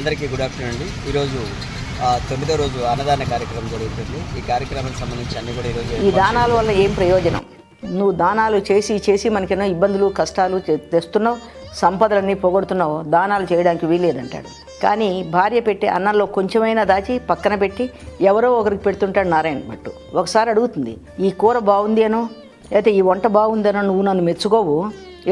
అందరికీ good afternoon అండి. ఈరోజు తొమ్మిదో రోజు అన్నదాన కార్యక్రమం జరుగుతుంది. ఈ కార్యక్రమానికి సంబంధించి అన్ని కూడా ఈరోజు ఈ దానాల వల్ల ఏం ప్రయోజనం? నువ్వు దానాలు చేసి చేసి మనకెన్నో ఇబ్బందులు కష్టాలు తెస్తున్నావు సంపదలన్నీ పోగొడుతున్నావు దానాలు చేయడానికి వీలేదంటాడు కానీ భార్య పెట్టే అన్నంలో కొంచెమైనా దాచి పక్కన పెట్టి ఎవరో ఒకరికి పెడుతుంటాడు నారాయణ భట్టు. ఒకసారి అడుగుతుంది ఈ కూర బాగుంది అనో? అయితే ఈ వంట బాగుందనో నువ్వు నన్ను మెచ్చుకోవు?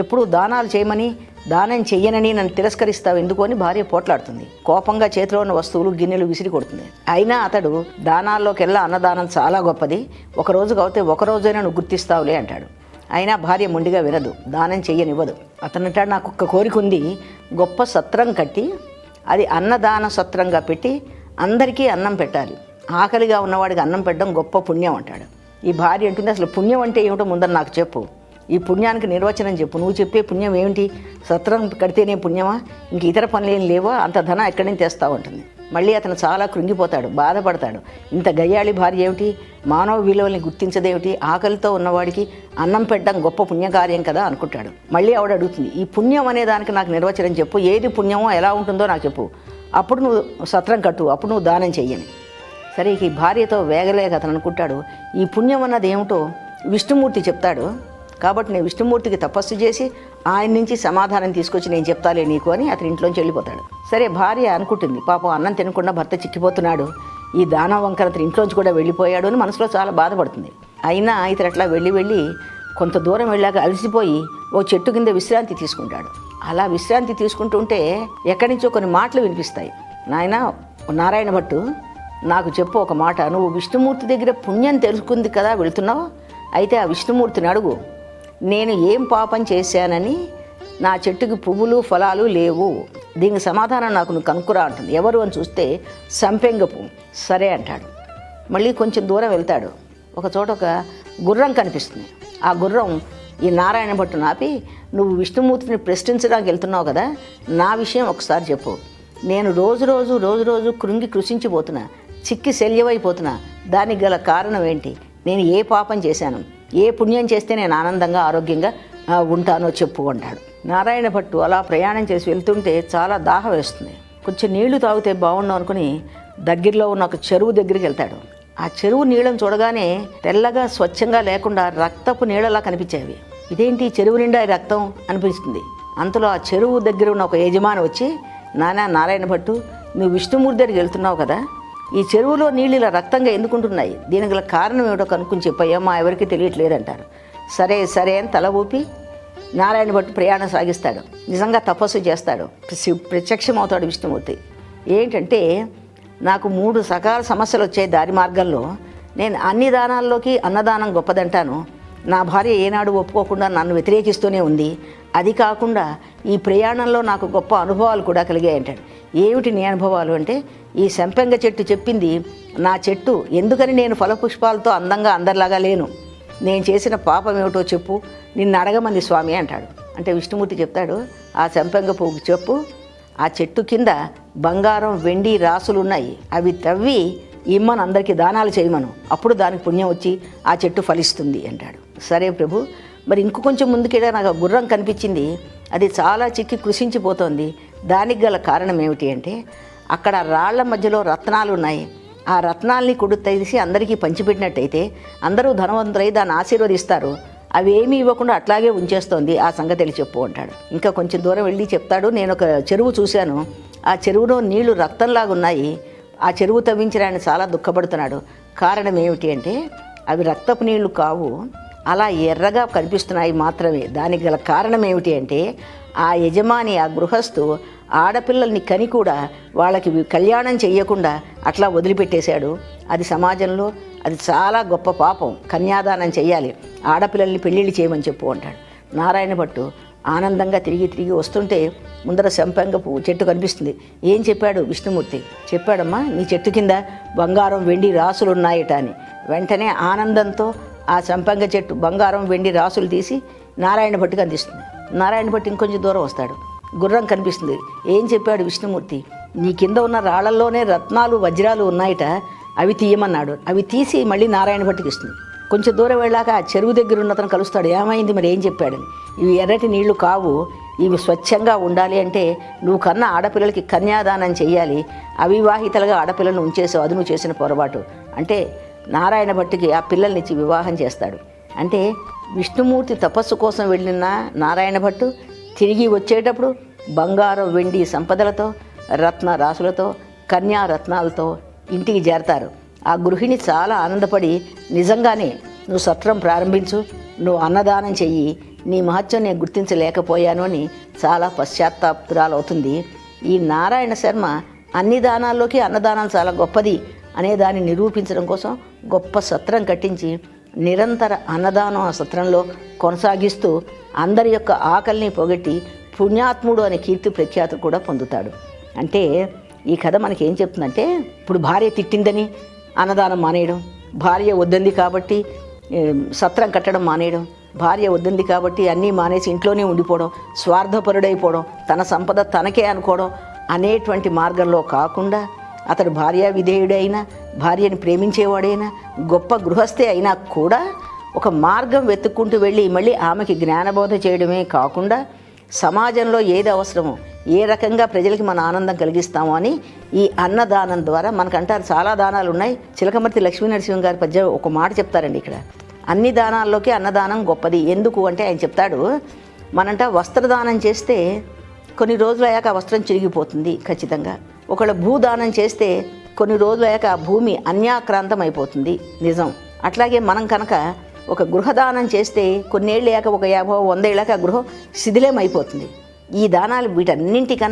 ఎప్పుడు దానాలు చేయమని దానం చెయ్యనని నన్ను తిరస్కరిస్తావు ఎందుకు అని భార్య పోట్లాడుతుంది. కోపంగా చేతిలో ఉన్న వస్తువులు గిన్నెలు విసిరి కొడుతుంది. అయినా అతడు దానాల్లోకెల్లా అన్నదానం చాలా గొప్పది. ఒక రోజు కాకపోతే ఒక రోజైనా నువ్వు గుర్తిస్తావులే అంటాడు. అయినా భార్య మొండిగా వినదు దానం చెయ్యనివ్వదు. అతను అంటాడు నాకు ఒక్క కోరిక ఉంది. గొప్ప సత్రం కట్టి అది అన్నదాన సత్రంగా పెట్టి అందరికీ అన్నం పెట్టాలి. ఆకలిగా ఉన్నవాడికి అన్నం పెట్టడం గొప్ప పుణ్యం అంటాడు. ఈ భార్య అంటుంది అసలు పుణ్యం అంటే ఏమిటో ముందర నాకు చెప్పు. ఈ పుణ్యానికి నిర్వచనం చెప్పు. నువ్వు చెప్పే పుణ్యం ఏమిటి? సత్రం కడితేనే పుణ్యమా? ఇంక ఇతర పనులు ఏం లేవా? అంత ధనం ఎక్కడి నుంచి తెస్తావు ఉంటుంది. మళ్ళీ అతను చాలా కృంగిపోతాడు బాధపడతాడు. ఇంత గయ్యాళి భార్య ఏమిటి? మానవ విలువల్ని గుర్తించదేమిటి? ఆకలితో ఉన్నవాడికి అన్నం పెట్టడం గొప్ప పుణ్యకార్యం కదా అనుకుంటాడు. మళ్ళీ ఆవిడ అడుగుతుంది ఈ పుణ్యం అనే దానికి నాకు నిర్వచనం చెప్పు. ఏది పుణ్యమో ఎలా ఉంటుందో నాకు చెప్పు. అప్పుడు నువ్వు సత్రం కట్టు అప్పుడు నువ్వు దానం చెయ్యని. సరే ఈ భార్యతో వేగలేక అతను అనుకుంటాడు ఈ పుణ్యం అన్నది ఏమిటో విష్ణుమూర్తి చెప్తాడు. కాబట్టి నేను విష్ణుమూర్తికి తపస్సు చేసి ఆయన నుంచి సమాధానం తీసుకొచ్చి నేను చెప్తాలే నీకు అని అతని ఇంట్లోంచి వెళ్ళిపోతాడు. సరే భార్య అనుకుంటుంది పాపం అన్నం తినకుండా భర్త చిక్కిపోతున్నాడు. ఈ దాన వంకర అతని ఇంట్లోంచి కూడా వెళ్ళిపోయాడు అని మనసులో చాలా బాధపడుతుంది. అయినా ఇతను అట్లా వెళ్ళి వెళ్ళి కొంత దూరం వెళ్ళాక అలసిపోయి ఓ చెట్టు కింద విశ్రాంతి తీసుకుంటాడు. అలా విశ్రాంతి తీసుకుంటుంటే ఎక్కడి నుంచో కొన్ని మాటలు వినిపిస్తాయి. నాయన నారాయణ భట్టు నాకు చెప్పు ఒక మాట. నువ్వు విష్ణుమూర్తి దగ్గర పుణ్యం తెలుసుకుంది కదా వెళుతున్నావు? అయితే ఆ విష్ణుమూర్తిని అడుగు. నేను ఏం పాపం చేశానని నా చెట్టుకి పువ్వులు ఫలాలు లేవు. దీనికి సమాధానం నాకు నువ్వు కనుక్కురా అంటుంది. ఎవరు అని చూస్తే సంపెంగ పువ్వు. సరే అంటాడు. మళ్ళీ కొంచెం దూరం వెళ్తాడు. ఒక చోట ఒక గుర్రం కనిపిస్తుంది. ఆ గుర్రం ఈ నారాయణ భట్టును ఆపి నువ్వు విష్ణుమూర్తిని ప్రశ్నించడానికి వెళ్తున్నావు కదా నా విషయం ఒకసారి చెప్పు. నేను రోజు రోజు రోజు రోజు కృంగి కృషించిపోతున్నా చిక్కి శల్యమైపోతున్నా. దానికి గల కారణం ఏంటి? నేను ఏ పాపం చేశాను? ఏ పుణ్యం చేస్తే నేను ఆనందంగా ఆరోగ్యంగా ఉంటానో చెప్పు అంటాడు. నారాయణ భట్టు అలా ప్రయాణం చేసి వెళ్తుంటే చాలా దాహం వేస్తుంది. కొంచెం నీళ్ళు తాగితే బాగుండు అనుకుని దగ్గరలో ఉన్న ఒక చెరువు దగ్గరికి వెళ్తాడు. ఆ చెరువు నీళ్ళని చూడగానే తెల్లగా స్వచ్ఛంగా లేకుండా రక్తపు నీళ్ళలా కనిపించేవి. ఇదేంటి చెరువు నిండా ఈ రక్తం అనిపిస్తుంది? అంతలో ఆ చెరువు దగ్గర ఉన్న ఒక యజమాని వచ్చి నానా నారాయణ భట్టు నువ్వు విష్ణుమూర్తి దగ్గరికి వెళ్తున్నావు కదా ఈ చెరువులో నీళ్ళు ఇలా రక్తంగా ఎందుకుంటున్నాయి? దీనికి గల కారణం ఏమిటో కనుక్కుని చెప్పయ్యా మా ఎవరికి తెలియట్లేదంటారు. సరే సరే అని తల ఊపి నారాయణ భట్టు ప్రయాణం సాగిస్తాడు. నిజంగా తపస్సు చేస్తాడు. ప్రత్యక్షం ప్రత్యక్షమవుతాడు విష్ణుమూర్తి. ఏంటంటే నాకు మూడు సకాల సమస్యలు వచ్చే దారి మార్గంలో. నేను అన్ని దానాల్లోకి అన్నదానం గొప్పదంటాను. నా భార్య ఏనాడు ఒప్పుకోకుండా నన్ను వ్యతిరేకిస్తూనే ఉంది. అది కాకుండా ఈ ప్రయాణంలో నాకు గొప్ప అనుభవాలు కూడా కలిగాయి అంటాడు ఏమిటి నీ అనుభవాలు అంటే ఈ సంపెంగ చెట్టు చెప్పింది నా చెట్టు ఎందుకని నేను ఫలపుష్పాలతో అందంగా అందరిలాగా లేను. నేను చేసిన పాపం ఏమిటో చెప్పు నిన్ను అడగమంది స్వామి అంటాడు. అంటే విష్ణుమూర్తి చెప్తాడు ఆ సంపెంగ పువ్వు చెప్పు ఆ చెట్టు కింద బంగారం వెండి రాసులు ఉన్నాయి. అవి తవ్వి ఇమ్మను అందరికీ దానాలు చేయమను. అప్పుడు దానికి పుణ్యం వచ్చి ఆ చెట్టు ఫలిస్తుంది అంటాడు. సరే ప్రభు మరి ఇంకో కొంచెం ముందుకెళ్ళా నాకు గుర్రం కనిపించింది. అది చాలా చిక్కి కృషించిపోతోంది. దానికి గల కారణం ఏమిటి అంటే అక్కడ రాళ్ళ మధ్యలో రత్నాలు ఉన్నాయి. ఆ రత్నాల్ని కుడు తీసి అందరికీ పంచిపెట్టినట్టయితే అందరూ ధనవంతులై దాన్ని ఆశీర్వదిస్తారు. అవి ఏమీ ఇవ్వకుండా అట్లాగే ఉంచేస్తోంది. ఆ సంగతి చెప్పు అంటాడు. ఇంకా కొంచెం దూరం వెళ్ళి చెప్తాడు. నేను ఒక చెరువు చూశాను. ఆ చెరువులో నీళ్ళు రక్తంలాగా ఉన్నాయి. ఆ చెరువు తవ్వించిన ఆయన చాలా దుఃఖపడుతున్నాడు. కారణం ఏమిటి అంటే అవి రక్తపు నీళ్ళు కావు. అలా ఎర్రగా కనిపిస్తున్నాయి మాత్రమే. దానికి గల కారణం ఏమిటి అంటే ఆ యజమాని ఆ గృహస్థు ఆడపిల్లల్ని కని కూడా వాళ్ళకి కళ్యాణం చేయకుండా అట్లా వదిలిపెట్టేశాడు. అది సమాజంలో అది చాలా గొప్ప పాపం. కన్యాదానం చేయాలి ఆడపిల్లల్ని పెళ్ళిళ్ళు చేయమని చెప్పు అంటాడు. నారాయణ భట్టు ఆనందంగా తిరిగి తిరిగి వస్తుంటే ముందర సంపంగ పువ్వు చెట్టు కనిపిస్తుంది. ఏం చెప్పాడు విష్ణుమూర్తి? చెప్పాడమ్మా నీ చెట్టు కింద బంగారం వెండి రాసులు ఉన్నాయట అని. వెంటనే ఆనందంతో ఆ సంపంగ చెట్టు బంగారం వెండి రాసులు తీసి నారాయణ భట్టుకు అందిస్తుంది. నారాయణ భట్టు ఇంకొంచెం దూరం వస్తాడు. గుర్రం కనిపిస్తుంది. ఏం చెప్పాడు విష్ణుమూర్తి? నీ కింద ఉన్న రాళ్ళల్లోనే రత్నాలు వజ్రాలు ఉన్నాయట అవి తీయమన్నాడు. అవి తీసి మళ్ళీ నారాయణ భట్టుకి ఇస్తుంది. కొంచెం దూరం వెళ్ళాక ఆ చెరువు దగ్గర ఉన్న అతను కలుస్తాడు. ఏమైంది మరి? ఏం చెప్పాడని. ఇవి ఎర్రటి నీళ్ళు కావు. ఇవి స్వచ్ఛంగా ఉండాలి అంటే నువ్వు కన్న ఆడపిల్లలకి కన్యాదానం చేయాలి అవివాహితలుగా ఆడపిల్లలను ఉంచేసావు. అది నువ్వు చేసిన పొరపాటు. అంటే నారాయణ భట్టుకి ఆ పిల్లల్ని ఇచ్చి వివాహం చేస్తాడు. అంటే విష్ణుమూర్తి తపస్సు కోసం వెళ్ళిన నారాయణ భట్టు తిరిగి వచ్చేటప్పుడు బంగారం వెండి సంపదలతో రత్న రాసులతో కన్యా రత్నాలతో ఇంటికి చేరతారు. ఆ గృహిణి చాలా ఆనందపడి నిజంగానే నువ్వు సత్రం ప్రారంభించు నువ్వు అన్నదానం చెయ్యి నీ మహత్యం నేను గుర్తించలేకపోయాను అని చాలా పశ్చాత్తాపురాలవుతుంది. ఈ నారాయణ శర్మ అన్ని దానాల్లోకి అన్నదానం చాలా గొప్పది. అనే దాన్ని నిరూపించడం కోసం గొప్ప సత్రం కట్టించి నిరంతర అన్నదానం ఆ సత్రంలో కొనసాగిస్తూ అందరి యొక్క ఆకలిని పొగట్టి పుణ్యాత్ముడు అనే కీర్తి ప్రఖ్యాతి కూడా పొందుతాడు. అంటే ఈ కథ మనకి ఏం చెప్తుందంటే ఇప్పుడు భార్య తిట్టిందని అన్నదానం మానేయడం భార్య వద్దంది కాబట్టి సత్రం కట్టడం మానేయడం భార్య వద్దంది కాబట్టి అన్నీ మానేసి ఇంట్లోనే ఉండిపోవడం స్వార్థపరుడైపోవడం తన సంపద తనకే అనుకోవడం అనేటువంటి మార్గంలో కాకుండా అతడు భార్యా విధేయుడైనా భార్యని ప్రేమించేవాడైనా గొప్ప గృహస్థే అయినా కూడా ఒక మార్గం వెతుక్కుంటూ వెళ్ళి మళ్ళీ ఆమెకి జ్ఞానబోధ చేయడమే కాకుండా సమాజంలో ఏది అవసరమో ఏ రకంగా ప్రజలకి మన ఆనందం కలిగిస్తాము అని ఈ అన్నదానం ద్వారా మనకంటారు. చాలా దానాలు ఉన్నాయి. చిలకమర్తి లక్ష్మీ నరసింహం గారి పద్యం ఒక మాట చెప్తారండి ఇక్కడ. అన్ని దానాల్లోకి అన్నదానం గొప్పది. ఎందుకు అంటే ఆయన చెప్తాడు మనంట వస్త్రదానం చేస్తే కొన్ని రోజులు అయ్యాక ఆ వస్త్రం చిరిగిపోతుంది ఖచ్చితంగా. ఒకళ్ళు భూదానం చేస్తే కొన్ని రోజులయ్యాక ఆ భూమి అన్యాక్రాంతం అయిపోతుంది నిజం. అట్లాగే మనం కనుక ఒక గృహదానం చేస్తే కొన్నేళ్ళు అయ్యాక ఒక యాభై వందేళ్ళాక గృహం శిథిలం అయిపోతుంది ఈ దానాలు వీటన్నింటికన్నా